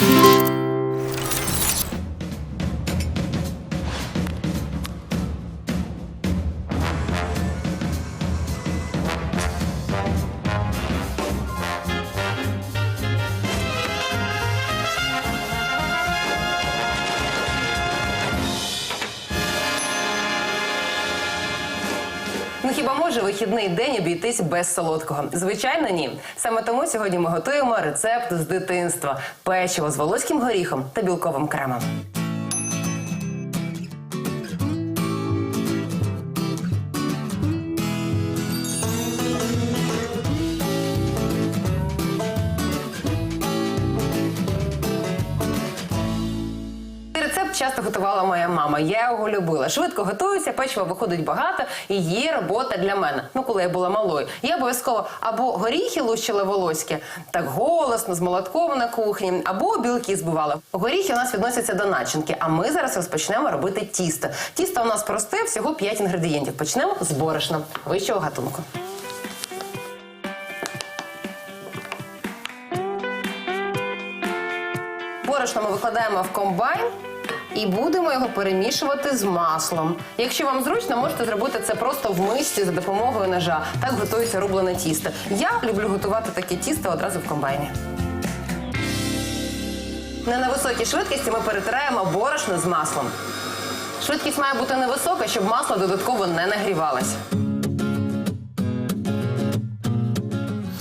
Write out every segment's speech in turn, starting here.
Thank you. Ну хіба може вихідний день обійтись без солодкого? Звичайно, ні. Саме тому сьогодні ми готуємо рецепт з дитинства: печиво з волоським горіхом та білковим кремом. Я його любила. Швидко готується, печива виходить багато, і є робота для мене. Ну, коли я була малою. Я обов'язково або горіхи лущила волоські, так голосно, з молотком на кухні, або білки збивала. Горіхи у нас відносяться до начинки, а ми зараз розпочнемо робити тісто. Тісто у нас просте, всього 5 інгредієнтів. Почнемо з борошна вищого гатунку. Борошно ми викладаємо в комбайн і будемо його перемішувати з маслом. Якщо вам зручно, можете зробити це просто в мисці за допомогою ножа. Так готується рублене тісто. Я люблю готувати таке тісто одразу в комбайні. На високій швидкості ми перетираємо борошно з маслом. Швидкість має бути невисока, щоб масло додатково не нагрівалося.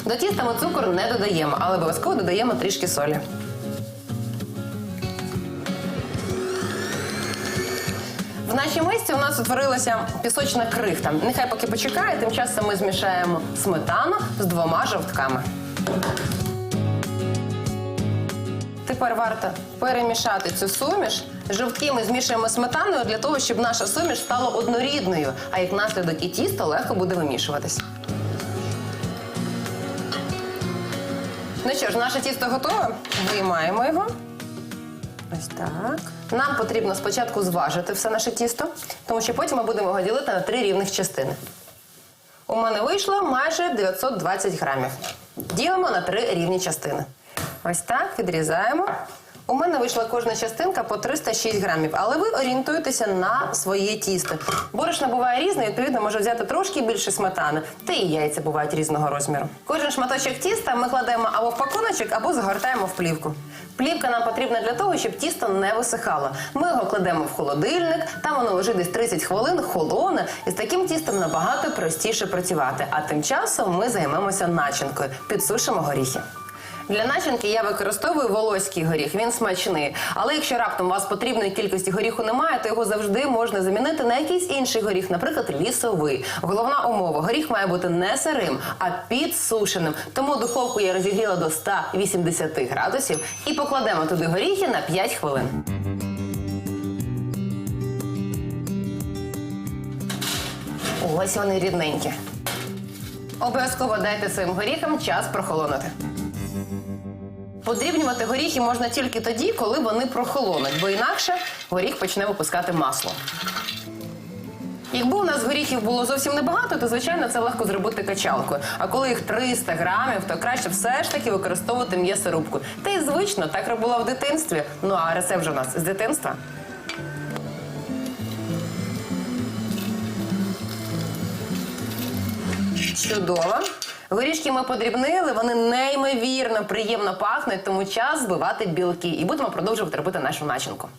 До тіста ми цукор не додаємо, але обов'язково додаємо трішки солі. В нашій мисці у нас утворилася пісочна крихта. Нехай поки почекає, тим часом ми змішаємо сметану з двома жовтками. Тепер варто перемішати цю суміш. Жовтки ми змішуємо сметаною для того, щоб наша суміш стала однорідною, а як наслідок і тісто легко буде вимішуватись. Ну що ж, наше тісто готове. Виймаємо його. Ось так. Нам потрібно спочатку зважити все наше тісто, тому що потім ми будемо його ділити на три рівних частини. У мене вийшло майже 920 грамів. Ділимо на три рівні частини. Ось так, відрізаємо. У мене вийшла кожна частинка по 306 грамів, але ви орієнтуєтеся на своє тісто. Борошно буває різне, відповідно, може взяти трошки більше сметани, та і яйця бувають різного розміру. Кожен шматочок тіста ми кладемо або в пакуночок, або загортаємо в плівку. Плівка нам потрібна для того, щоб тісто не висихало. Ми його кладемо в холодильник, там воно лежить десь 30 хвилин, холоне, і з таким тістом набагато простіше працювати. А тим часом ми займемося начинкою, підсушимо горіхи. Для начинки я використовую волоський горіх, він смачний. Але якщо раптом у вас потрібної кількості горіху немає, то його завжди можна замінити на якийсь інший горіх, наприклад, лісовий. Головна умова: горіх має бути не сирим, а підсушеним. Тому духовку я розігріла до 180 градусів і покладемо туди горіхи на 5 хвилин. Ось вони рідненькі. Обов'язково дайте своїм горіхам час прохолонути. Подрібнювати горіхи можна тільки тоді, коли вони прохолонуть, бо інакше горіх почне випускати масло. Якби у нас горіхів було зовсім небагато, то звичайно це легко зробити качалкою. А коли їх 300 грамів, то краще все ж таки використовувати м'ясорубку. Та й звично так робила в дитинстві. Ну а рецепт же у нас з дитинства. Чудово. Горішки ми подрібнили, вони неймовірно приємно пахнуть, тому час збивати білки. І будемо продовжувати робити нашу начинку.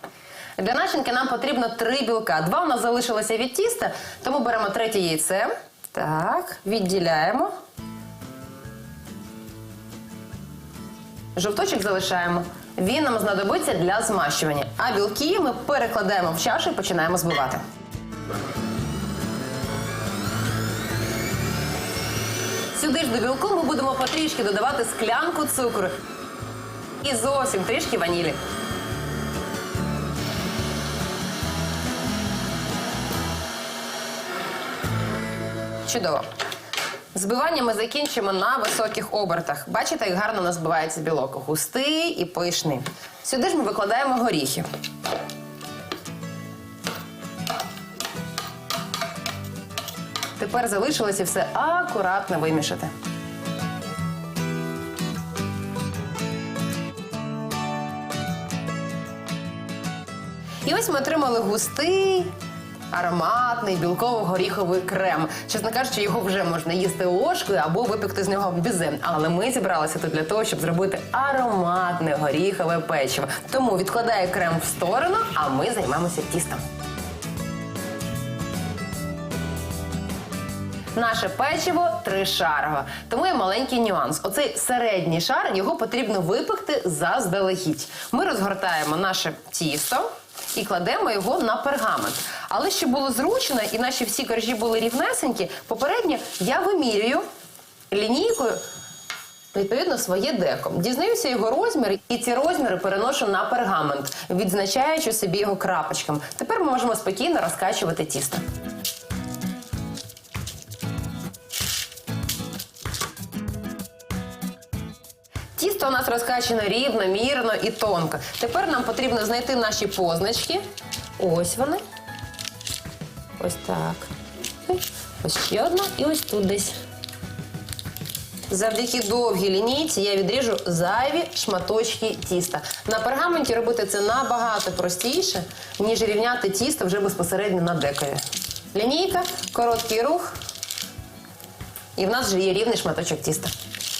Для начинки нам потрібно три білка. Два у нас залишилося від тіста, тому беремо третє яйце. Так, відділяємо. Жовточок залишаємо. Він нам знадобиться для змащування. А білки ми перекладаємо в чашу і починаємо збивати. Сюди ж до білку ми будемо потрішки додавати склянку цукру і зовсім трішки ванілі. Чудово. Збивання ми закінчимо на високих обертах. Бачите, як гарно у нас збивається білок. Густий і пишний. Сюди ж ми викладаємо горіхи. Тепер залишилося все акуратно вимішати. І ось ми отримали густий. Ароматний білково-горіховий крем. Чесно кажучи, його вже можна їсти ложкою або випекти з нього бізе. Але ми зібралися тут для того, щоб зробити ароматне горіхове печиво. Тому відкладаю крем в сторону, а ми займемося тістом. Наше печиво тришарове, тому є маленький нюанс. Оцей середній шар його потрібно випекти заздалегідь. Ми розгортаємо наше тісто і кладемо його на пергамент. Але щоб було зручно і наші всі коржі були рівнесенькі, попередньо я вимірюю лінійкою. Відповідно, своє деко. Дізнаюся його розмір, і ці розміри переношу на пергамент, відзначаючи собі його крапочками. Тепер ми можемо спокійно розкачувати тісто. У нас розкачане рівно, мірно і тонко. Тепер нам потрібно знайти наші позначки. Ось вони. Ось так. Ось ще одна і ось тут десь. Завдяки довгій лінійці я відріжу зайві шматочки тіста. На пергаменті робити це набагато простіше, ніж рівняти тісто вже безпосередньо на декові. Лінійка, короткий рух, і в нас вже є рівний шматочок тіста.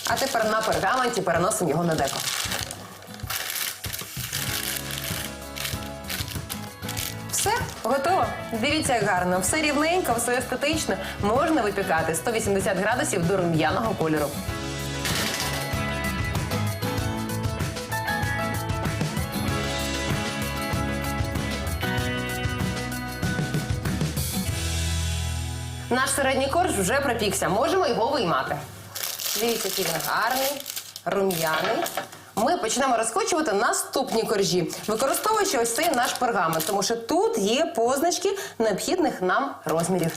А тепер на пергаменті переносимо його на деко. Все, готово. Дивіться, як гарно. Все рівненько, все естетично. Можна випікати 180 градусів до рум'яного кольору. Наш середній корж вже пропікся. Можемо його виймати. Дивіться, який він гарний, рум'яний. Ми почнемо розкочувати наступні коржі, використовуючи ось цей наш пергамент, тому що тут є позначки необхідних нам розмірів.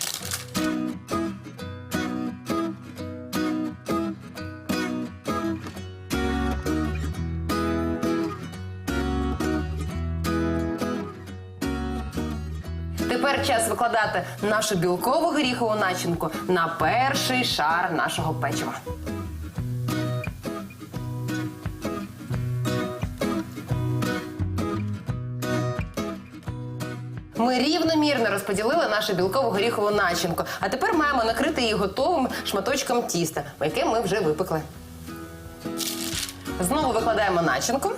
Тепер час викладати нашу білкову горіхову начинку на перший шар нашого печива. Ми рівномірно розподілили нашу білкову горіхову начинку, а тепер маємо накрити її готовим шматочком тіста, яке ми вже випекли. Знову викладаємо начинку.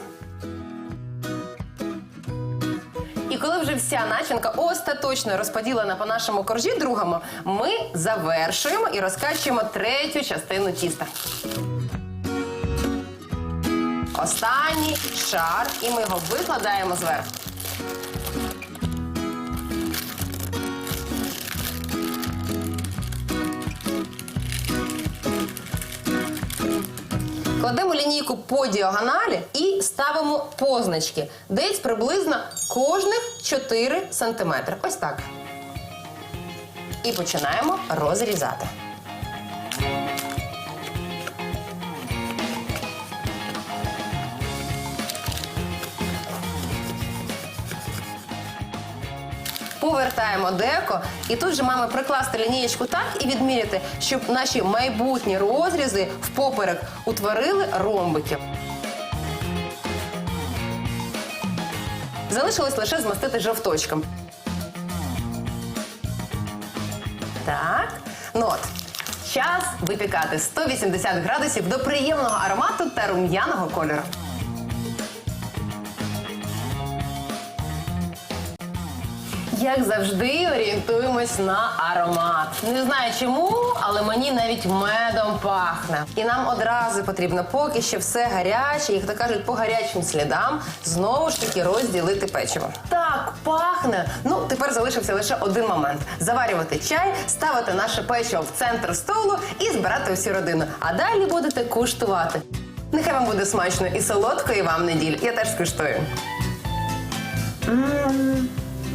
І коли вже вся начинка остаточно розподілена по нашому коржі другому, ми завершуємо і розкачуємо третю частину тіста. Останній шар, і ми його викладаємо зверху. Кладемо лінійку по діагоналі і ставимо позначки. Десь приблизно кожних 4 см. Ось так. І починаємо розрізати. Повертаємо деко, і тут же маємо прикласти лінієчку так і відміряти, щоб наші майбутні розрізи впоперек утворили ромбики. Залишилось лише змастити жовточком. Так, ну от. Час випікати 180 градусів до приємного аромату та рум'яного кольору. Як завжди, орієнтуємось на аромат. Не знаю чому, але мені навіть медом пахне. І нам одразу потрібно, поки ще все гаряче, як то кажуть, по гарячим слідам, знову ж таки розділити печиво. Так, пахне. Ну, тепер залишився лише один момент: заварювати чай, ставити наше печиво в центр столу і збирати всю родину. А далі будете куштувати. Нехай вам буде смачно і солодко, і вам неділь. Я теж скуштую.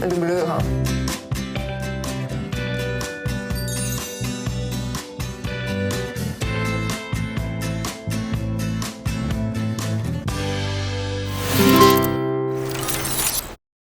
М, Люблю його.